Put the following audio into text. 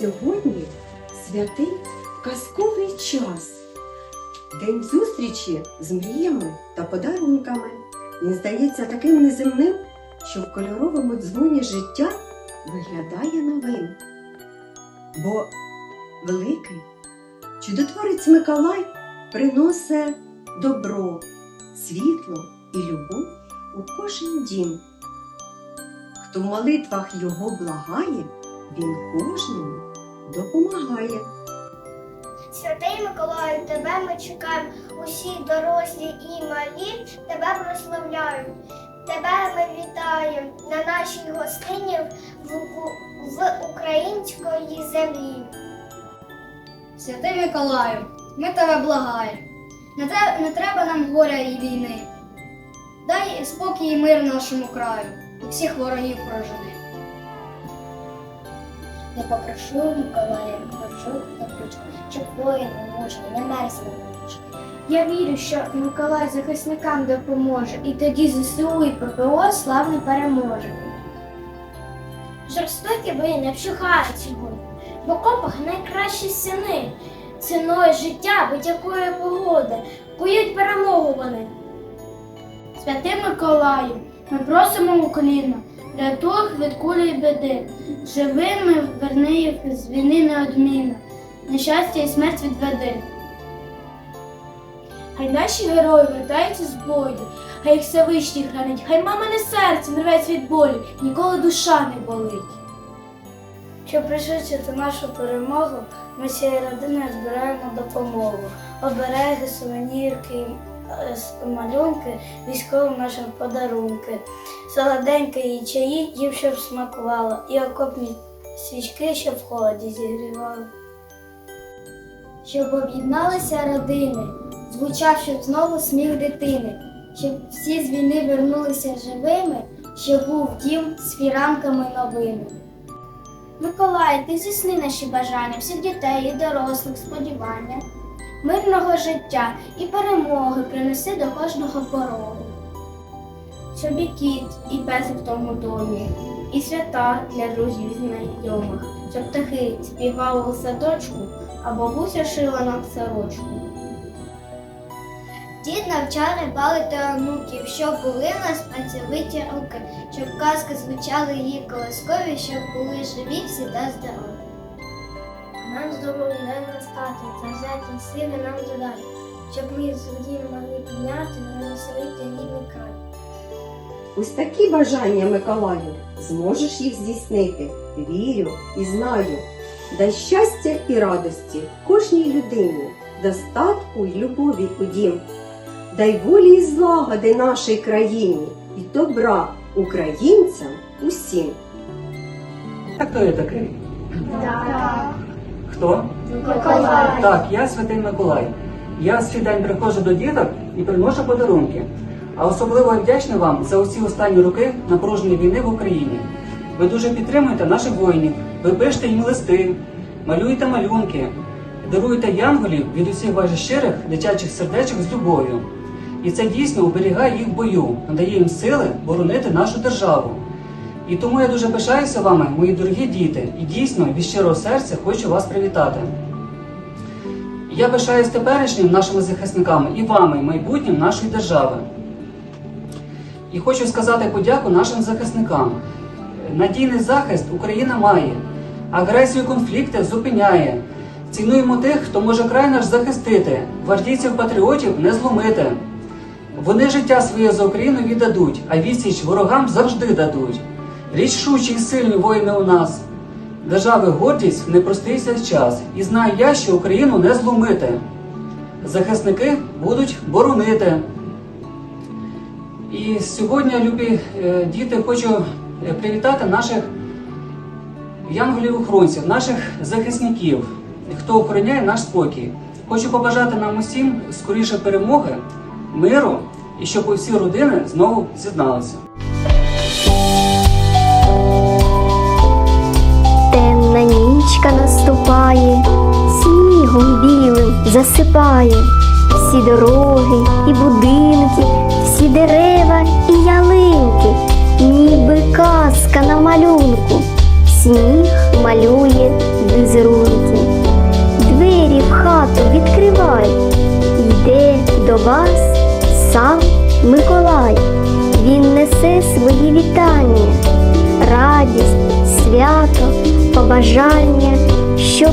Сьогодні святий казковий час. День зустрічі з мріями та подарунками. Він здається таким неземним, що в кольоровому дзвоні життя виглядає новим. Бо великий чудотворець Миколай приносить добро, світло і любов у кожен дім. Хто в молитвах його благає, він кожному допомагає. Святий Миколаю, тебе ми чекаємо, усі дорослі і малі тебе прославляють. Тебе ми вітаємо на нашій гостині в, в української землі. Святий Миколаю, ми тебе благаємо. Не, те- не треба нам горя і війни. Дай спокій і мир нашому краю, і всіх ворогів прожени. Я попрошу Миколая, прошу табличку, щоб воїни мужні не мерзли на ніч. Я вірю, що Миколай захисникам допоможе, і тоді ЗСУ і ППО славно переможе. Жорстокі бої не вщухають сьогодні, в окопах найкращі сини. Ціною життя будь-якої погоди кують перемогу вони. Святий Миколаю, ми просимо Україну, рятуй їх від кулі й біди. Живими верни їх з війни неодмінно, нещастя і смерть відведи. Хай наші герої вертаються з бою, хай їх Всевишній хранить, хай мамине серце не рветься від болю, ніколи душа не болить. Щоб пришвидшити нашу перемогу, ми всією родиною збираємо допомогу. Обереги, сувенірки, е, малюнки, військовим нашим подарунки, солоденькі чаї, їм щоб смакувало, і окопні свічки, щоб в холоді зігрівали. Щоб об'єдналися родини, звучав, щоб знову сміх дитини, щоб всі з війни вернулися живими, щоб був дім з фіранками новими. Миколай, ти здійсни наші бажання, всіх дітей і дорослих сподівання, мирного життя і перемоги принеси до кожного порогу. Щоб і кіт, і песик в тому домі, і свята для друзів знайомих, щоб птахи співали у садочку, а бабуся шила нам сорочку. Дід навчав рибалити онуків, щоб були в нас працьовиті руки, щоб казки звучали її колискові, щоб були живі всі та здорові. Нам здоров'я дай настати, завзяті сили нам додай, щоб ми з водів могли підняти веселити рідний край. Ось такі бажання Миколаю зможеш їх здійснити. Вірю і знаю. Дай щастя і радості кожній людині, достатку й любові у дім. Дай волі і злагоди нашій країні і добра українцям усім. А хто я такий? Хто? Миколай. Так, я святий Миколай. Я свій день приходжу до діток і приношу подарунки. А особливо вдячний вам за усі останні роки напруженої війни в Україні. Ви дуже підтримуєте наших воїнів, ви пишете їм листи, малюєте малюнки, даруєте янголів від усіх ваших щирих дитячих сердечок з любов'ю. І це дійсно оберігає їх в бою, надає їм сили боронити нашу державу. І тому я дуже пишаюся вами, мої дорогі діти, і дійсно від щирого серця хочу вас привітати. Я пишаюсь теперішнім нашими захисниками і вами, майбутнім нашої держави. І хочу сказати подяку нашим захисникам. Надійний захист Україна має, агресію конфлікти зупиняє. Цінуємо тих, хто може край наш захистити, гвардійців патріотів не зломити. Вони життя своє за Україну віддадуть, а відсіч ворогам завжди дадуть. Рішучі й сильні воїни у нас. Держави гордість в непростий цей час, і знаю я, що Україну не зломити. Захисники будуть боронити. І сьогодні, любі е, діти, хочу е, привітати наших янголів-охоронців, наших захисників, хто охороняє наш спокій. Хочу побажати нам усім скоріше перемоги, миру і щоб усі родини знову з'єдналися. Темна нічка наступає, снігом білим засипає всі дороги і будинки, всі дерева і ялинки, ніби казка на малюнку. Сніг малює візерунки. Двері в хату відкривай, йде до вас сам Миколай. Він несе свої вітання, радість, свято, побажання, щоб